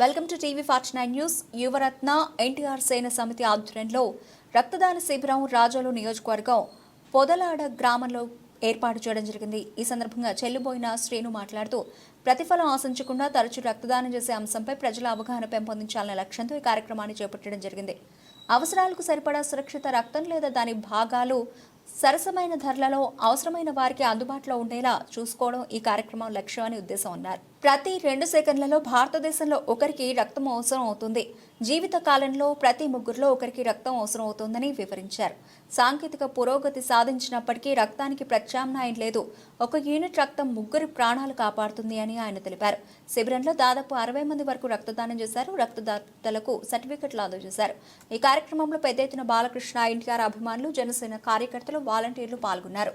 Welcome to TV forty nine news. Yuvaratna NTR సేన సమితి ఆధ్వర్యంలో రక్తదాన శిబిరం రాజోలు నియోజకవర్గం పొదలాడ గ్రామంలో ఏర్పాటు చేయడం జరిగింది. ఈ సందర్భంగా చెల్లుబోయిన శ్రీను మాట్లాడుతూ ప్రతిఫలం ఆశించకుండా తరచూ రక్తదానం చేసే అంశంపై ప్రజల అవగాహన పెంపొందించాలనే లక్ష్యంతో ఈ కార్యక్రమాన్ని చేపట్టడం జరిగింది. అవసరాలకు సరిపడా సురక్షిత రక్తం లేదా దాని భాగాలు సరసమైన ధరలలో అవసరమైన వారికి అందుబాటులో ఉండేలా చూసుకోవడం ఈ కార్యక్రమం లక్ష్యం అని ఉద్దేశం అన్నారు. ప్రతి రెండు సెకండ్లలో భారతదేశంలో ఒకరికి రక్తం అవసరం అవుతుంది. జీవిత కాలంలో ప్రతి ముగ్గురులో ఒకరికి రక్తం అవసరం అవుతుందని వివరించారు. సాంకేతిక పురోగతి సాధించినప్పటికీ రక్తానికి ప్రత్యామ్నాయం లేదు. ఒక యూనిట్ రక్తం ముగ్గురి ప్రాణాలు కాపాడుతుంది అని ఆయన తెలిపారు. శిబిరంలో దాదాపు అరవై మంది వరకు రక్తదానం చేశారు. రక్తదాతలకు సర్టిఫికెట్లు అందజేశారు. ఈ కార్యక్రమంలో పెద్ద ఎత్తున బాలకృష్ణ ఎన్టీఆర్ అభిమానులు జనసేన కార్యకర్తలు వాలంటీర్లు పాల్గొన్నారు.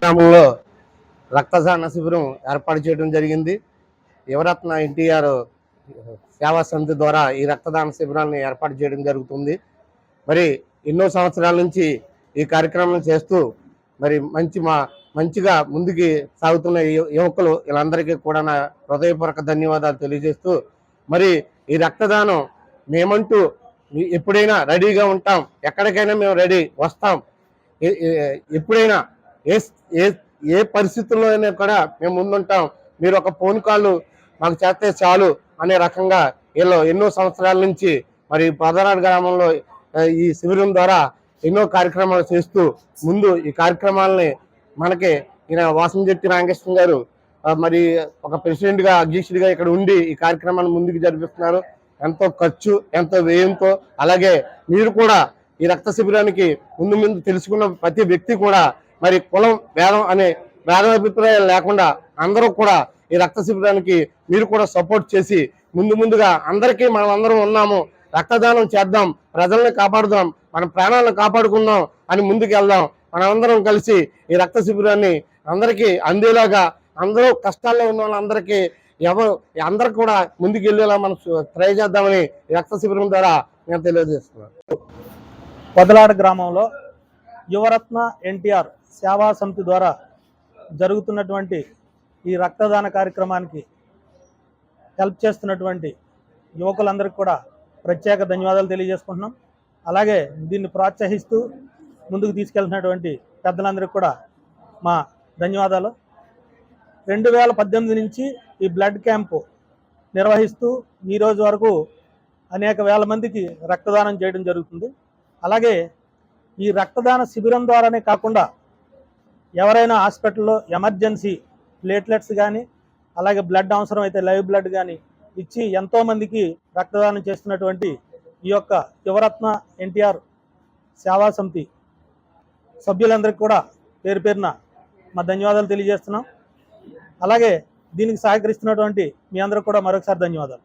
గ్రామంలో రక్తదాన శిబిరం ఏర్పాటు చేయడం జరిగింది. యువరత్న ఎన్టీఆర్ సేవా సమితి ద్వారా ఈ రక్తదాన శిబిరాన్ని ఏర్పాటు చేయడం జరుగుతుంది. మరి ఎన్నో సంవత్సరాల నుంచి ఈ కార్యక్రమం చేస్తూ మరి మంచి మా మంచిగా ముందుకి సాగుతున్న యువకులు వీళ్ళందరికీ కూడా నా హృదయపూర్వక ధన్యవాదాలు తెలియజేస్తూ మరి ఈ రక్తదానం మేమంటూ ఎప్పుడైనా రెడీగా ఉంటాం. ఎక్కడికైనా మేము రెడీ వస్తాం. ఎప్పుడైనా ఏ ఏ ఏ పరిస్థితుల్లో అయినా కూడా మేము ముందుంటాం. మీరు ఒక ఫోన్ కాల్ మాకు చేస్తే చాలు. అనే రకంగా వీళ్ళు ఎన్నో సంవత్సరాల నుంచి మరి పదనాడు గ్రామంలో ఈ శిబిరం ద్వారా ఎన్నో కార్యక్రమాలు చేస్తూ ముందు ఈ కార్యక్రమాలని మనకి ఈయన వాసంజెట్టి రామకృష్ణ గారు మరి ఒక ప్రెసిడెంట్గా అధ్యక్షుడిగా ఇక్కడ ఉండి ఈ కార్యక్రమాన్ని ముందుకు జరిపిస్తున్నారు. ఎంతో ఖర్చు ఎంతో వ్యయంతో అలాగే మీరు కూడా ఈ రక్త శిబిరానికి ముందు ముందు తెలుసుకున్న ప్రతి వ్యక్తి కూడా మరి కులం భేదం అనే భేదాభిప్రాయాలు లేకుండా అందరూ కూడా ఈ రక్త శిబిరానికి మీరు కూడా సపోర్ట్ చేసి ముందు ముందుగా అందరికీ మనం అందరం ఉన్నాము. రక్తదానం చేద్దాం ప్రజల్ని కాపాడుదాం మన ప్రాణాలను కాపాడుకుందాం అని ముందుకు వెళ్దాం. మనందరం కలిసి ఈ రక్త శిబిరాన్ని అందరికీ అందేలాగా అందరూ కష్టాల్లో ఉన్న వాళ్ళందరికీ ఎవరు అందరు కూడా ముందుకు వెళ్ళేలా మనం ట్రై చేద్దామని ఈ రక్త శిబిరం ద్వారా నేను తెలియజేస్తున్నాను. పొదలాడ గ్రామంలో యువరత్న ఎన్టీఆర్ సేవా సమితి ద్వారా జరుగుతున్నటువంటి ఈ రక్తదాన కార్యక్రమానికి హెల్ప్ చేస్తున్నటువంటి యువకులందరికీ కూడా ప్రత్యేక ధన్యవాదాలు తెలియజేసుకుంటున్నాం. అలాగే దీన్ని ప్రోత్సహిస్తూ ముందుకు తీసుకెళ్తున్నటువంటి పెద్దలందరికీ కూడా మా ధన్యవాదాలు. రెండు వేల పద్దెనిమిది నుంచి ఈ బ్లడ్ క్యాంపు నిర్వహిస్తూ ఈరోజు రోజు వరకు అనేక వేల మందికి రక్తదానం చేయడం జరుగుతుంది. అలాగే ఈ రక్తదాన శిబిరం ద్వారానే కాకుండా ఎవరైనా హాస్పిటల్లో ఎమర్జెన్సీ ప్లేట్లెట్స్ కానీ అలాగే బ్లడ్ అవసరం అయితే లైవ్ బ్లడ్ కానీ ఇచ్చి ఎంతోమందికి రక్తదానం చేస్తున్నటువంటి ఈ యొక్క యువరత్న ఎన్టీఆర్ సేవా సమితి సభ్యులందరికీ కూడా పేరు పేరున మా ధన్యవాదాలు తెలియజేస్తున్నాం. అలాగే దీనికి సహకరిస్తున్నటువంటి మీ అందరికి కూడా మరొకసారి ధన్యవాదాలు.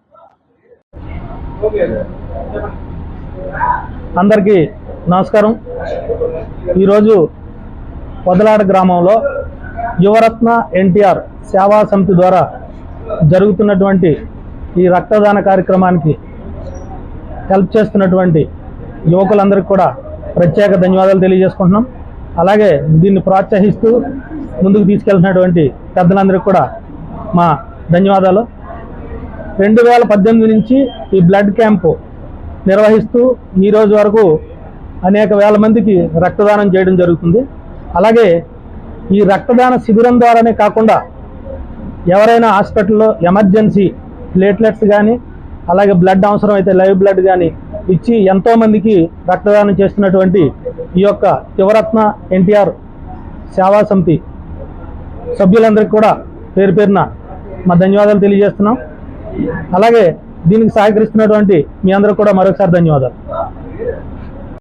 అందరికీ నమస్కారం. ఈరోజు పొదలాడ గ్రామంలో యువరత్న ఎన్టీఆర్ సేవా సమితి ద్వారా జరుగుతున్నటువంటి ఈ రక్తదాన కార్యక్రమానికి హెల్ప్ చేస్తున్నటువంటి యువకులందరికీ కూడా ప్రత్యేక ధన్యవాదాలు తెలియజేసుకుంటున్నాం. అలాగే దీన్ని ప్రోత్సహిస్తూ ముందుకు తీసుకెళ్తున్నటువంటి పెద్దలందరికీ కూడా మా ధన్యవాదాలు. రెండు వేల పద్దెనిమిది నుంచి ఈ బ్లడ్ క్యాంపు నిర్వహిస్తూ ఈరోజు వరకు అనేక వేల మందికి రక్తదానం చేయడం జరుగుతుంది. అలాగే ఈ రక్తదాన శిబిరం ద్వారానే కాకుండా ఎవరైనా హాస్పిటల్లో ఎమర్జెన్సీ ప్లేట్లెట్స్ కానీ అలాగే బ్లడ్ అవసరం అయితే లైవ్ బ్లడ్ కానీ ఇచ్చి ఎంతోమందికి రక్తదానం చేస్తున్నటువంటి ఈ యొక్క యువరత్న ఎన్టీఆర్ సేవా సమితి సభ్యులందరికీ కూడా పేరు పేరున మా ధన్యవాదాలు తెలియజేస్తున్నాం. అలాగే దీనికి సహకరిస్తున్నటువంటి మీ అందరూ కూడా మరొకసారి ధన్యవాదాలు.